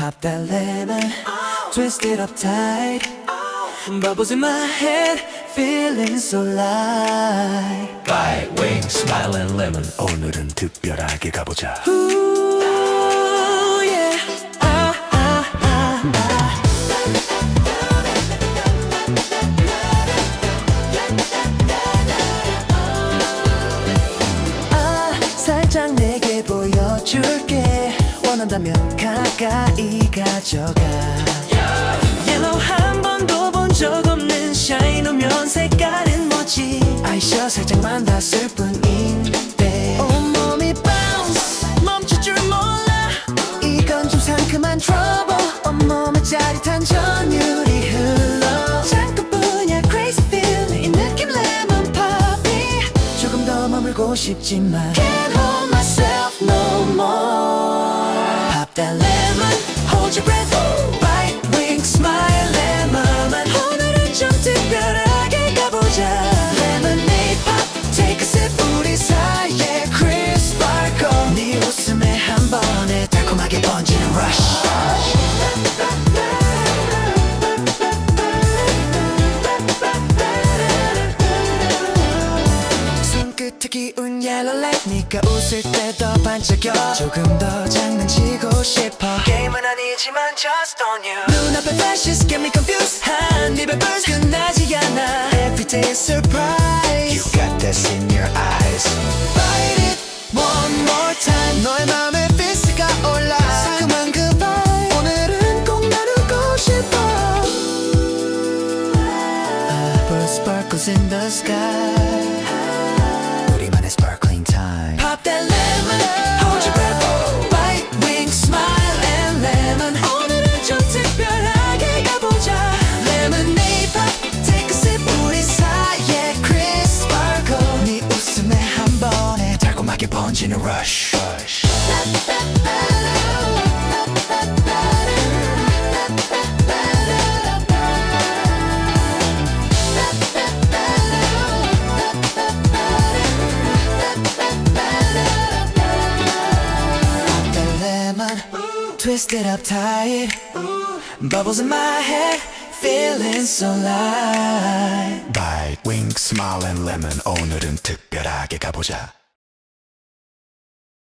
Pop that lemon, twist it up tight. Bubbles in my head, feeling so light. Bite, wing, smile and lemon 오늘은 특별하게 가보자 Ooh, yeah. Ah, ah, ah, ah. 아, 살짝 내게 보여줄게 원한다면 가까이 가져가. Yellow 한 번도 본 적 없는 샤인 오면 색깔은 뭐지? 아이셔 살짝만 닿았을 뿐인데. 온몸이 bounce 멈출 줄 몰라. 이건 좀 상큼한 trouble. 온몸에 짜릿한 전율이 흘러. 잠깐뿐이야 crazy feeling 이 느낌 lemon poppy 조금 더 머물고 싶지만. Can't hold myself no more 기운 yellow light 네가 웃을 때 더 반짝여 조금 더 장난치고 싶어 게임은 아니지만 just on you 눈앞에 flashes get me confused 한입에 burst 끝나지 않아 Everyday is surprise You got this in your eyes Bite it one more time 너의 맘에 피스가 올라 상큼한 그 vibe 오늘은 꼭 나누고 싶어 I put sparkles in the sky 우리만의 sparkling time Pop that lemon hold your breath bite wing smile and lemon 오늘은 좀 특별하게 가보자 Lemonade pop take a sip 우리 사이에 crisp sparkle 네 웃음에 한 번에 달콤하게 번지는 rush, rush. twist it up tight. Bubbles in my head, feeling so light. Bite, wing, smile and lemon 오늘은 특별하게 가보자